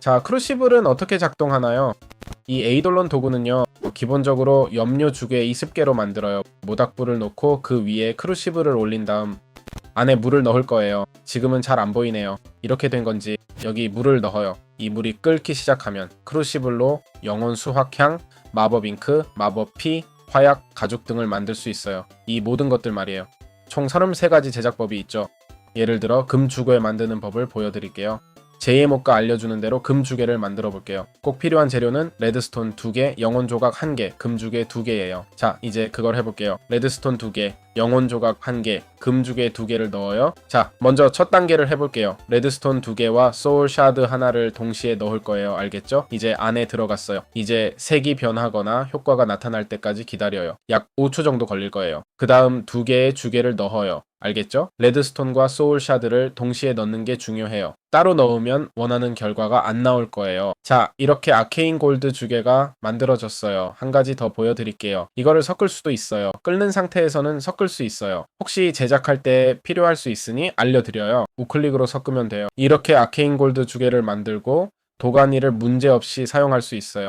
자, 크루시블은 어떻게 작동하나요? 이 에이돌론 도구는요, 기본적으로 염료 주개 20개로 만들어요. 모닥불을 놓고 그 위에 크루시블을 올린 다음 안에 물을 넣을 거예요. 지금은 잘 안 보이네요. 이렇게 된 건지 여기 물을 넣어요. 이 물이 끓기 시작하면 크루시블로 영혼 수확향, 마법 잉크, 마법 피, 화약, 가죽 등을 만들 수 있어요. 이 모든 것들 말이에요. 총 33가지 제작법이 있죠. 예를 들어 금 주괴 만드는 법을 보여드릴게요. 목가 알려주는 대로 금 주개를 만들어 볼게요. 꼭 필요한 재료는 레드스톤 2개, 영혼 조각 1개, 금 주개 2개예요. 자, 이제 그걸 해볼게요. 레드스톤 2개, 영혼 조각 1개, 금 주개 2개를 넣어요. 자, 먼저 첫 단계를 해볼게요. 레드스톤 2개와 소울 샤드 하나를 동시에 넣을 거예요. 알겠죠? 이제 안에 들어갔어요. 이제 색이 변하거나 효과가 나타날 때까지 기다려요. 약 5초 정도 걸릴 거예요. 그 다음 두 개의 주개를 넣어요. 알겠죠? 레드스톤과 소울 샤드를 동시에 넣는 게 중요해요. 따로 넣으면 원하는 결과가 안 나올 거예요. 자, 이렇게 아케인 골드 주개가 만들어졌어요. 한 가지 더 보여드릴게요. 이거를 섞을 수도 있어요. 끓는 상태에서는 섞을 수 있어요. 혹시 제작할 때 필요할 수 있으니 알려드려요. 우클릭으로 섞으면 돼요. 이렇게 아케인 골드 주개를 만들고 도가니를 문제없이 사용할 수 있어요.